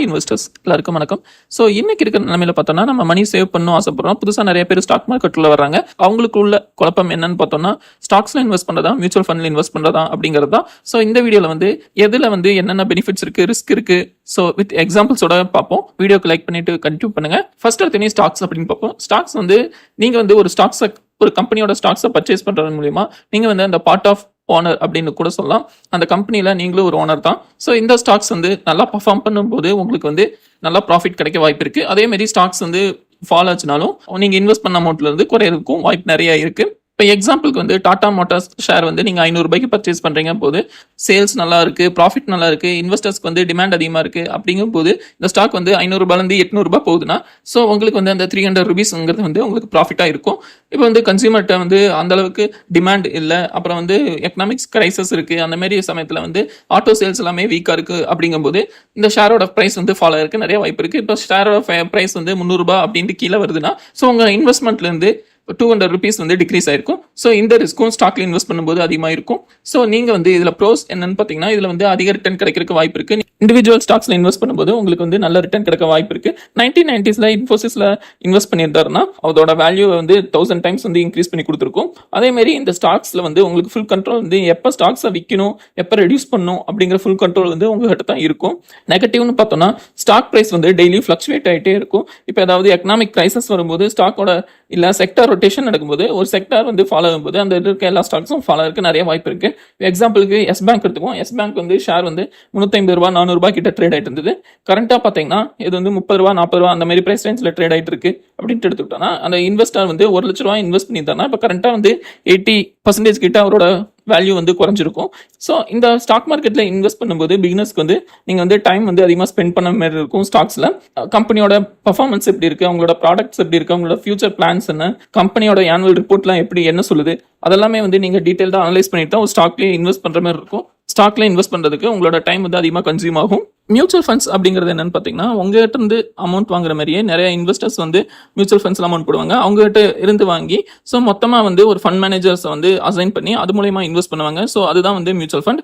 Hi investors எல்லாருக்கும் வணக்கம். So இன்னைக்கு இருக்கிற நிலமையில பார்த்தோம்னா நம்ம மணி சேவ் பண்ணணும் ஆசைப்படுறோம். புதுசாக நிறைய பேர் ஸ்டாக் மார்க்கெட்டில் வராங்க அவங்களுக்கு உள்ள குழப்பம் என்னன்னு பார்த்தோம்னா ஸ்டாக்ஸ்ல இன்வெஸ்ட் பண்ணுறதா மியூச்சுவல் ஃபண்ட்ல இன்வெஸ்ட் பண்ணுறதா அப்படிங்கிறது தான். ஸோ இந்த வீடியோவில் வந்து எதில் வந்து என்னென்ன பெனிஃபிட்ஸ் இருக்கு ரிஸ்க் இருக்கு? ஸோ வித் எக்ஸாம்பிள்ஸோட பார்ப்போம். வீடியோக்கு லைக் பண்ணிட்டு கண்டினியூ பண்ணுங்க. ஃபர்ஸ்ட் எடுத்தனே ஸ்டாக்ஸ் அப்படின்னு பார்ப்போம். ஸ்டாக்ஸ் வந்து நீங்க வந்து ஒரு ஸ்டாக்ஸை ஒரு கம்பெனியோட ஸ்டாக்ஸை பர்ச்சேஸ் பண்றது மூலியமா நீங்க வந்து அந்த பார்ட் ஆஃப் ஓனர் அப்படின்னு கூட சொல்லலாம். அந்த கம்பெனியில் நீங்களும் ஒரு ஓனர் தான். ஸோ இந்த ஸ்டாக்ஸ் வந்து நல்லா பர்ஃபார்ம் பண்ணும்போது உங்களுக்கு வந்து நல்லா ப்ராஃபிட் கிடைக்க வாய்ப்பு இருக்குது அதேமாரி ஸ்டாக்ஸ் வந்து ஃபால் ஆச்சுனாலும் நீங்கள் இன்வெஸ்ட் பண்ண அமௌண்ட்லேருந்து குறையிறதுக்கும் வாய்ப்பு நிறைய இருக்குது இப்போ எக்ஸாம்பிளுக்கு வந்து டாடா மோட்டார்ஸ் ஷேர் வந்து நீங்கள் ஐநூறுபாய்க்கு பர்ச்சேஸ் பண்ணுறீங்க போது சேல்ஸ் நல்லா இருக்குது ப்ராஃபிட் நல்லா இருக்குது இன்வெஸ்டர்ஸ்க்கு வந்து டிமாண்ட் அதிகமாக இருக்குது அப்படிங்கும் போது இந்த ஸ்டாக் வந்து ஐநூறுபாலேருந்து எட்நூறுபா போகுதுன்னா ஸோ உங்களுக்கு வந்து அந்த த்ரீ ஹண்ட்ரட் ருபீஸ்ங்கிறது வந்து உங்களுக்கு ப்ராஃபிட்டாக இருக்கும். இப்போ வந்து கன்சியூமர்கிட்ட வந்து அந்தளவுக்கு டிமாண்ட் இல்லை அப்புறம் வந்து எக்கனாமிக்ஸ் கிரைசஸ் இருக்குது அந்த மாதிரி சமயத்தில் வந்து ஆட்டோ சேல்ஸ் எல்லாமே வீக்காக இருக்குது அப்படிங்கும்போது இந்த ஷேரோட ப்ரைஸ் வந்து ஃபாலோ இருக்குது நிறைய வாய்ப்பு இருக்குது இப்போ ஷேரோட ப்ரைஸ் வந்து முந்நூறுபா அப்படின்ட்டு கீழே வருதுன்னா ஸோ உங்கள் இன்வெஸ்ட்மெண்ட்லேருந்து டூ ஹண்ட்ரட் ருபீஸ் வந்து டிக்ரீஸ் ஆயிருக்கும். ஸோ இந்த ரிஸ்க்கும் ஸ்டாக்ல இன்வெஸ்ட் பண்ணும்போது அதிகமாக இருக்கும் ஸோ நீங்கள் வந்து இதில் ப்ரோஸ் என்னன்னு பார்த்தீங்கன்னா இதில் வந்து அதிக ரிட்டர்ன் கிடைக்கிறதுக்கு வாய்ப்பு இருக்கு. இண்டிவிஜுவல் ஸ்டாக்ஸ்ல இன்வெஸ்ட் பண்ணும்போது உங்களுக்கு வந்து நல்ல ரிட்டர்ன் கிடைக்க வாய்ப்பு இருக்கு. நைன்டீன் நைன்டிஸ்ல இன்ஃபோசிஸ்ல இன்வெஸ்ட் பண்ணியிருந்தாருன்னா அதோட வேல்யூ வந்து தௌசண்ட் டைம்ஸ் வந்து இன்க்ரீஸ் பண்ணி கொடுத்துருக்கும். அதே மாதிரி இந்த ஸ்டாக்ஸ்ல வந்து உங்களுக்கு ஃபுல் கண்ட்ரோல் வந்து எப்போ ஸ்டாக்ஸை விற்கணும் எப்போ ரெடியூஸ் பண்ணணும் அப்படிங்கிற ஃபுல் கண்ட்ரோல் வந்து உங்ககிட்ட தான் இருக்கும். நெகட்டிவ்னு பார்த்தோம்னா ஸ்டாக் ப்ரைஸ் வந்து டெய்லி ஃப்ளக்சுவேட் ஆகிட்டே இருக்கும். இப்போ ஏதாவது எக்கனாமிக் கிரைசஸ் வரும்போது ஸ்டாக்கோட இல்லை செக்டரோட ரொட்டேஷன் நடக்கும்போது ஒரு செக்டார் வந்து ஃபாலோ ஆகும்போது அந்த இருக்க எல்லா ஸ்டாக்ஸும் ஃபாலோ இருக்க நிறைய வாய்ப்பு இருக்கு. எக்ஸாம்பிளுக்கு எஸ் பேங்க் எடுத்துக்குவோம். எஸ் பேங்க் வந்து ஷேர் வந்து முந்நூற்றி ரூபா நானூறுபா கிட்ட ட்ரேட் ஆயிட்டு இருந்தது. கரண்டாக பார்த்தீங்கன்னா இது வந்து முப்பது ரூபா நாற்பது ரூபா அந்த மாதிரி பிரைஸ் ரேஞ்சில் ட்ரேட் ஆயிட்டு இருக்கு அப்படின்ட்டு எடுத்துக்கிட்டோம்னா அந்த இன்வெஸ்டர் வந்து ஒரு லட்ச ரூபா இன்வெஸ்ட் பண்ணியிருந்தாருன்னா இப்போ கரண்டாக வந்து எயிட்டி பர்சன்டேஜ் கிட்ட அவரோட வேல்யூ வந்து குறைஞ்சிருக்கும். ஸோ இந்த ஸ்டாக் மார்க்கெட்டில் இன்வெஸ்ட் பண்ணும்போது பிகினஸ்க்கு வந்து நீங்கள் வந்து டைம் வந்து அதிகமாக ஸ்பெண்ட் பண்ண மாதிரி இருக்கும் ஸ்டாக்ஸில் கம்பெனியோட பர்ஃபார்மன்ஸ் எப்படி இருக்கு? அவங்களோட ப்ராடக்ட்ஸ் எப்படி இருக்குது அவங்களோட ஃபியூச்சர் பிளான்ஸ் என்ன? கம்பெனியோட ஆனுவல் ரிப்போர்ட்லாம் எப்படி என்ன சொல்லுது? அதெல்லாமே வந்து நீங்கள் டீட்டெயில்டாக அனலைஸ் பண்ணிட்டு தான் ஒரு ஸ்டாக்லேயே இன்வெஸ்ட் பண்ணுற மாதிரி இருக்கும். ஸ்டாக்ல இன்வெஸ்ட் பண்ணுறதுக்கு உங்களோட டைம் வந்து அதிகமாக கன்சியூம் ஆகும். மியூச்சுவல் ஃபண்ட்ஸ் அப்படிங்கிறது என்னன்னு பார்த்தீங்கன்னா உங்ககிட்ட இருந்து அமௌண்ட் வாங்குற மாதிரியே நிறைய இன்வெஸ்டர்ஸ் வந்து மியூச்சுவல் ஃபண்ட்ஸ்ல அமௌண்ட் போடுவாங்க. அவங்ககிட்ட இருந்து வாங்கி ஸோ மொத்தமாக வந்து ஒரு ஃபண்ட் மேனேஜர்ஸை வந்து அசைன் பண்ணி அது மூலயமா இன்வெஸ்ட் பண்ணுவாங்க. ஸோ அதுதான் வந்து மியூச்சுவல் ஃபண்ட்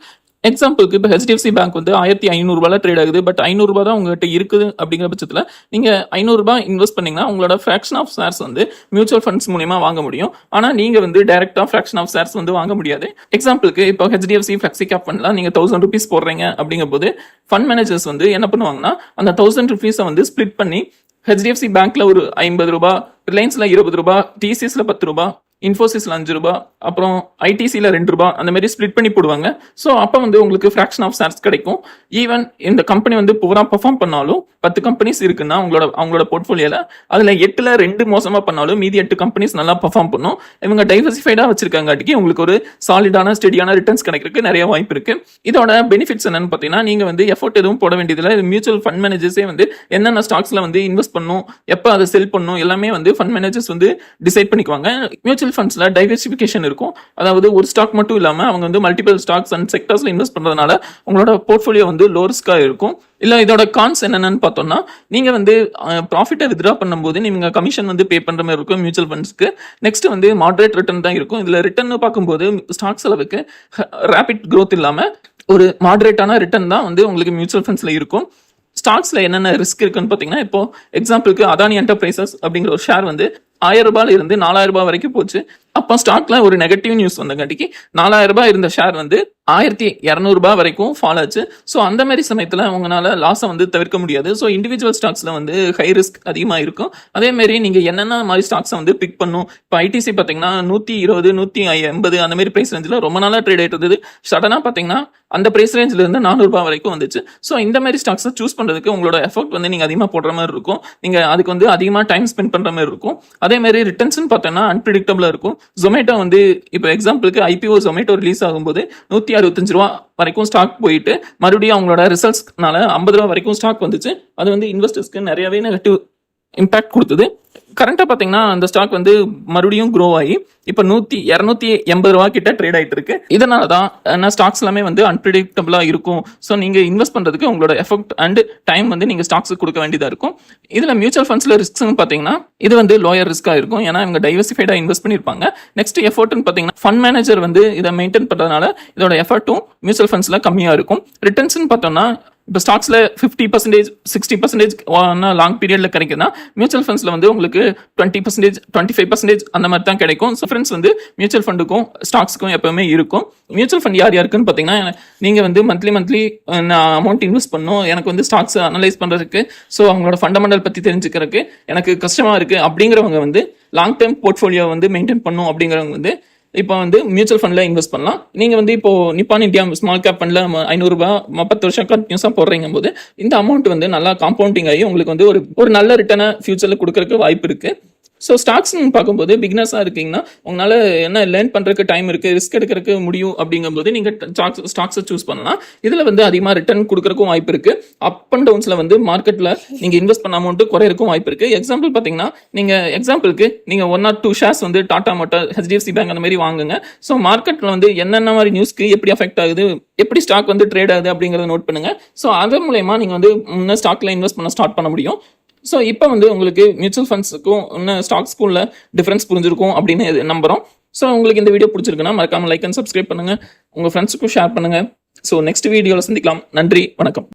எக்ஸாம்பிளுக்கு இப்போ ஹெச்டிஎஃப்சி பேங்க் வந்து ஆயிரத்தி ஐநூறுரூபால ட்ரேட் ஆகுது பட் ஐநூறுரூபா தான் உங்கள்கிட்ட இருக்குது அப்படிங்கிற பட்சத்தில் நீங்கள் ஐநூறுரூபா இன்வெஸ்ட் பண்ணீங்கன்னா உங்களோட ஃப்ராக்ஷன் ஆஃப் ஷேர்ஸ் வந்து மியூச்சுவல் ஃபண்ட்ஸ் மூலியமாக வாங்க முடியும். ஆனால் நீங்கள் வந்து டேரெக்டாக ஃப்ராக்ஷன் ஆஃப் ஷேர்ஸ் வந்து வாங்க முடியாது. எக்ஸாம்பிளுக்கு இப்போ ஹெச்டிஎஃப்சி ஃப்ளெக்ஸி கேப் பண்ணலாம் நீங்கள் தௌசண்ட் ருபீஸ் போடுறீங்க அப்படிங்கும்போது ஃபண்ட் மேனேஜர்ஸ் வந்து என்ன பண்ணுவாங்கன்னா அந்த தௌசண்ட் ருபீஸை வந்து ஸ்ப்ளிட் பண்ணி ஹெச்டிஎஃப்சி பேங்க்ல ஒரு ஐம்பது ரூபா ரிலையன்ஸ்ல இருபது ரூபா டிசிஎஸ்ல பத்து ரூபா இன்ஃபோசிஸ்ல அஞ்சு ரூபா அப்புறம் ஐடிசியில் ரெண்டு ரூபா அந்த மாதிரி ஸ்ப்ளிட் பண்ணி போடுவாங்க. ஸோ அப்போ வந்து உங்களுக்கு ஃப்ராக்ஷன் ஆஃப் ஷேர்ஸ் கிடைக்கும். ஈவன் இந்த கம்பெனி வந்து பூரா பர்ஃபார்ம் பண்ணாலும் பத்து கம்பெனிஸ் இருக்குன்னா அவங்களோட அவங்களோட போர்ட்ஃபோலியோல அதில் எட்டில் ரெண்டு மோசமாக பண்ணாலும் மீதி எட்டு கம்பெனிஸ் நல்லா பர்ஃபார்ம் பண்ணும். இவங்க டைவர்சிஃபைடாக வச்சிருக்காங்காட்டிக்கு உங்களுக்கு ஒரு சாலிடான ஸ்டெடியான ரிட்டர்ன்ஸ் கிடைக்கிறதுக்கு நிறைய வாய்ப்பு இருக்கு. இதோட பெனிஃபிட்ஸ் என்னன்னு பார்த்தீங்கன்னா நீங்கள் வந்து எஃபோர்ட் எதுவும் போட வேண்டியதில்லை. மியூச்சுவல் ஃபண்ட் மேனேஜர்ஸே வந்து என்னென்ன ஸ்டாக்ஸில் வந்து இன்வெஸ்ட் பண்ணும் எப்போ அதை செல் பண்ணும் எல்லாமே வந்து ஃபண்ட் மேனேஜர்ஸ் வந்து டிசைட் பண்ணிக்குவாங்க. மியூச்சுவல் ஃபண்ட்ஸில் டைவர்சிஃபிகேஷன் இருக்கும். அதாவது ஒரு ஸ்டாக் மட்டும் இல்லாமல் அவங்க வந்து மல்டிபிள் ஸ்டாக்ஸ் அண்ட் செக்டர்ஸில் இன்வெஸ்ட் பண்ணுறதுனால உங்களோட போர்ட்ஃபோலியோ வந்து லோ ரிஸ்க்காக இருக்கும். இல்லை இதோட கான்ஸ் என்னென்னு பார்த்தோம்னா நீங்கள் வந்து ப்ராஃபிட்டை வித்ரா பண்ணும்போது நீங்கள் கமிஷன் வந்து பே பண்ணுற மாதிரி இருக்கும் மியூச்சுவல் ஃபண்ட்ஸ்க்கு நெக்ஸ்ட் வந்து மாடரேட் ரிட்டர்ன் தான் இருக்கும். இதில் ரிட்டர்ன் பார்க்கும்போது ஸ்டாக்ஸ் அளவுக்கு ரேபிட் க்ரோத் இல்லாமல் ஒரு மாடரேட்டான ரிட்டர்ன் தான் வந்து உங்களுக்கு மியூச்சுவல் ஃபண்ட்ஸில் இருக்கும். ஸ்டாக்ஸில் என்னென்ன ரிஸ்க் இருக்குன்னு பார்த்தீங்கன்னா இப்போ எக்ஸாம்பிளுக்கு அதானி என்டர்பிரைசஸ் அப்படிங்கிற ஒரு ஷேர் வந்து ஆயிரம் ரூபாயில இருந்து நாலாயிரம் ரூபாய் வரைக்கும் போச்சு. அப்போ ஸ்டாக்ல ஒரு நெகட்டிவ் நியூஸ் வந்தங்காட்டிக்கு நாலாயிரம் ரூபாய் இருந்த ஷேர் வந்து ஆயிரத்தி இரநூறுபா வரைக்கும் ஃபால் ஆச்சு. ஸோ அந்த மாதிரி சமயத்தில் உங்களால் லாஸை வந்து தவிர்க்க முடியாது. ஸோ இண்டிவிஜுவல் ஸ்டாக்ஸில் வந்து ஹை ரிஸ்க் அதிகமாக இருக்கும். அதே மாதிரி நீங்கள் என்னென்ன மாதிரி ஸ்டாக்ஸை வந்து பிக் பண்ணும்? இப்போ ஐடிசி பார்த்தீங்கன்னா நூற்றி இருபது நூற்றி எண்பது அந்த மாதிரி ப்ரைஸ் ரேஞ்சில் ரொம்ப நாளாக ட்ரேட் ஆகிட்டு இருந்தது. சடனாக பார்த்தீங்கன்னா அந்த ப்ரைஸ் ரேஞ்சில் இருந்து நானூறுபா வரைக்கும் வந்துச்சு. ஸோ இந்த மாதிரி ஸ்டாக்ஸை சூஸ் பண்ணுறதுக்கு உங்களோட எஃபர்ட் வந்து நீங்கள் அதிகமாக போடுற மாதிரி இருக்கும். நீங்கள் அதுக்கு வந்து அதிகமாக டைம் ஸ்பெண்ட் பண்ணுற மாதிரி இருக்கும். அதே மாதிரி ரிட்டர்ன்ஸ்னு பார்த்தோன்னா அன்பிரிடிக்டபிளாக இருக்கும். ஜொமேட்டோ வந்து இப்போ எக்ஸாம்பிளுக்கு ஐபிஓ ஜொமேட்டோ ரிலீஸ் ஆகும்போது நூற்றி அறுபத்தஞ்சு ரூபா வரைக்கும் ஸ்டாக் போயிட்டு மறுபடியும் அவங்களோட ரிசல்ட்ஸ்னால ஐம்பது ரூபா வரைக்கும் ஸ்டாக் வந்துச்சு. அது வந்து இன்வெஸ்டர்ஸ்க்கு நிறையவே நெகட்டிவ் இம்பேக்ட் கொடுத்தது. கரண்ட்டாக பார்த்தீங்கன்னா அந்த ஸ்டாக் வந்து மறுபடியும் க்ரோ ஆகி இப்போ நூற்றி இரநூத்தி எண்பது ரூபா கிட்ட ட்ரேட் ஆகிட்டு இருக்கு. இதனால தான் என்ன ஸ்டாக்ஸ் எல்லாமே வந்து அன்பிரடிக்டபிளாக இருக்கும். ஸோ நீங்கள் இன்வெஸ்ட் பண்ணுறதுக்கு உங்களோட எஃபெக்ட் அண்ட் டைம் வந்து நீங்கள் ஸ்டாக்ஸுக்கு கொடுக்க வேண்டியதாக இருக்கும். இதில் மியூச்சுவல் ஃபண்ட்ஸில் ரிஸ்க்னு பார்த்தீங்கன்னா இது வந்து லோயர் ரிஸ்க்காக இருக்கும். ஏன்னா இவங்க டைவர்சிஃபைடாக இன்வெஸ்ட் பண்ணியிருப்பாங்க. நெக்ஸ்ட் எஃபர்ட்னு பார்த்தீங்கன்னா ஃபண்ட் மேனேஜர் வந்து இதை மெயின்டைன் பண்ணுறதுனால இதோட எஃபர்ட்டும் மியூச்சுவல் ஃபண்ட்ஸில் கம்மியாக இருக்கும். ரிட்டர்ன்ஸ்னு பார்த்தோம்னா இப்போ ஸ்டாக்ஸில் fifty percentage sixty percentage long பீரியடில் கிடைக்குதுன்னா மியூச்சுவல் ஃபண்ட்ஸில் வந்து உங்களுக்கு twenty percentage twenty five percentage அந்த மாதிரி தான் கிடைக்கும். ஸோ ஃப்ரெண்ட்ஸ் வந்து மியூச்சுவல் ஃபண்டுக்கும் ஸ்டாக்ஸுக்கும் எப்பவுமே இருக்கும். மியூச்சுவல் ஃபண்ட் யார் யாருக்குன்னு பார்த்தீங்கன்னா நீங்கள் வந்து மந்த்லி மந்த்லி நான் அமௌண்ட் இன்வெஸ்ட் பண்ணணும். எனக்கு வந்து ஸ்டாக்ஸ் அனலைஸ் பண்ணுறதுக்கு ஸோ அவங்களோட ஃபண்டமெண்டல் பற்றி தெரிஞ்சுக்கிறதுக்கு எனக்கு கஷ்டமாக இருக்குது அப்படிங்கிறவங்க வந்து லாங் டேர்ம் போர்ட்ஃபோலியோ வந்து மெயின்டைன் பண்ணும். அப்படிங்கிறவங்க வந்து இப்போ வந்து மியூச்சுவல் ஃபண்டில் இன்வெஸ்ட் பண்ணலாம். நீங்கள் வந்து இப்போ நிப்பான் இந்தியா ஸ்மால் கேப் ஃபண்டில் ஐநூறுரூபா பத்து வருஷம் கண்டினியூஸாக போடுறீங்க போது இந்த அமௌண்ட் வந்து நல்லா காம்பவுண்டிங் ஆகி உங்களுக்கு வந்து ஒரு ஒரு நல்ல ரிட்டர்னை ஃபியூச்சரில் கொடுக்கறதுக்கு வாய்ப்பு இருக்குது ஸோ ஸ்டாக்ஸ்னு பார்க்கும்போது பிக்னஸாக இருக்கீங்கன்னா உங்களால் என்ன லேர்ன் பண்ணுறதுக்கு டைம் இருக்குது ரிஸ்க் எடுக்கிறதுக்கு முடியும் அப்படிங்கும்போது நீங்கள் ஸ்டாக்ஸ் ஸ்டாக்ஸை சூஸ் பண்ணலாம். இதில் வந்து அதிகமாக ரிட்டர்ன் கொடுக்குறக்கும் வாய்ப்பு இருக்குது அப் அண்ட் டவுன்ஸில் வந்து மார்க்கெட்டில் நீங்கள் இன்வெஸ்ட் பண்ண அமௌண்ட்டு குறையிறக்கும் வாய்ப்பு இருக்குது எக்ஸாம்பிள் பார்த்தீங்கன்னா நீங்கள் எக்ஸாம்பிளுக்கு நீங்கள் ஒன் ஆர் டூ ஷேர்ஸ் வந்து டாடா மோட்டார் ஹெச்டிஎஃப்சி பேங்க் அந்த மாதிரி வாங்குங்க. ஸோ மார்க்கெட்டில் வந்து என்னென்ன மாதிரி நியூஸ்க்கு எப்படி அஃபெக்ட் ஆகுது எப்படி ஸ்டாக் வந்து ட்ரேட் ஆகுது அப்படிங்கிறத நோட் பண்ணுங்கள் ஸோ அதன் மூலயமா நீங்கள் வந்து முன்னே ஸ்டாக்ல இன்வெஸ்ட் பண்ண ஸ்டார்ட் பண்ண முடியும். ஸோ இப்போ வந்து உங்களுக்கு மியூச்சுவல் ஃபண்ட்ஸுக்கும் இன்னும் ஸ்டாக்ஸ்க்கும் உள்ள டிஃப்ரென்ஸ் புரிஞ்சிருக்கும் அப்படின்னு இது நம்புறோம். ஸோ உங்களுக்கு இந்த வீடியோ பிடிச்சிருக்குன்னா மறக்காமல் லைக் அண்ட் சப்ஸ்கிரைப் பண்ணுங்கள் உங்கள் ஃப்ரெண்ட்ஸுக்கும் ஷேர் பண்ணுங்கள் ஸோ நெக்ஸ்ட் வீடியோவில் சந்திக்கலாம். நன்றி வணக்கம்.